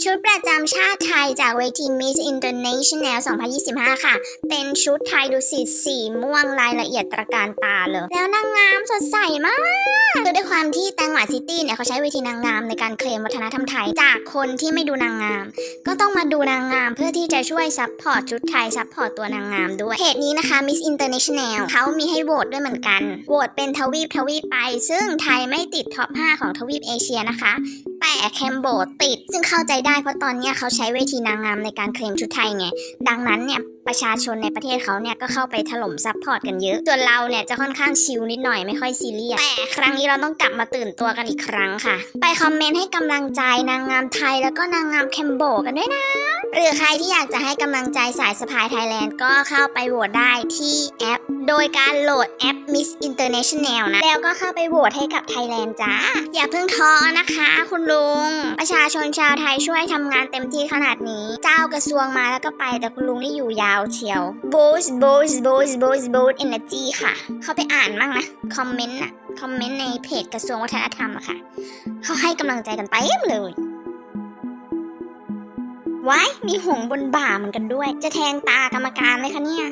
ชุดประจำชาติไทยจากเวที Miss International 2025 ค่ะ เป็นชุดไทยดูสีสีม่วงรายละเอียดตระการตาเลย แล้วนางงามสดใสมากคือด้วยความที่แตงหวาซิตี้เนี่ยเขาใช้เวทีนางงามในการเคลมวัฒนธรรมไทย จากคนที่ไม่ดูนางงาม ก็ต้องมาดูนางงามเพื่อที่จะช่วยซัพพอร์ตชุดไทยซัพพอร์ตตัวนางงามด้วยเพจนี้นะคะ Miss International เขามีให้โหวตด้วยเหมือนกัน โหวตเป็นทวีปทวีปไป ซึ่งไทยไม่ติดท็อป 5 ของทวีปเอเชียนะคะ แต่แคมโบติด ซึ่งเข้าใจได้เพราะตอนนี้เขาใช้เวทีนางงามในการเคลมชุดไทยไง ดังนั้นเนี่ยประชาชนในประเทศเขาเนี่ยก็เข้าไปถล่มซัพพอร์ตกันเยอะ ส่วนเราเนี่ยจะค่อนข้างชิลนิดหน่อยไม่ค่อยซีเรียส แต่ครั้งนี้เราต้องกลับมาตื่นตัวกันอีกครั้งค่ะ ไปคอมเมนต์ให้กำลังใจนางงามไทยแล้วก็นางงามแคมโบกันด้วยนะ หรือใครที่อยากจะให้กำลังใจสายสะพายไทยแลนด์ก็เข้าไปโหวตได้ที่แอป โดยการโหลดแอป Miss International นะ แล้วก็เข้าไปโหวตให้กับไทยแลนด์จ้า อย่าเพิ่งท้อนะคะ คุณลุง ประชาชนชาวไทยช่วยทำงานเต็มที่ขนาดนี้ เจ้ากระทรวงมาแล้วก็ไปแต่คุณลุงนี่อยู่ยาวเชียว boost boost boost boost boost energy ค่ะ เข้าไปอ่านบ้างนะ คอมเมนต์อะคอมเมนต์ในเพจกระทรวงวัฒนธรรมอะค่ะ เขาให้กำลังใจกันเต็มเลย ว้ายมีหงบนบ่าเหมือนกันด้วย จะแทงตากรรมการไหมคะเนี่ย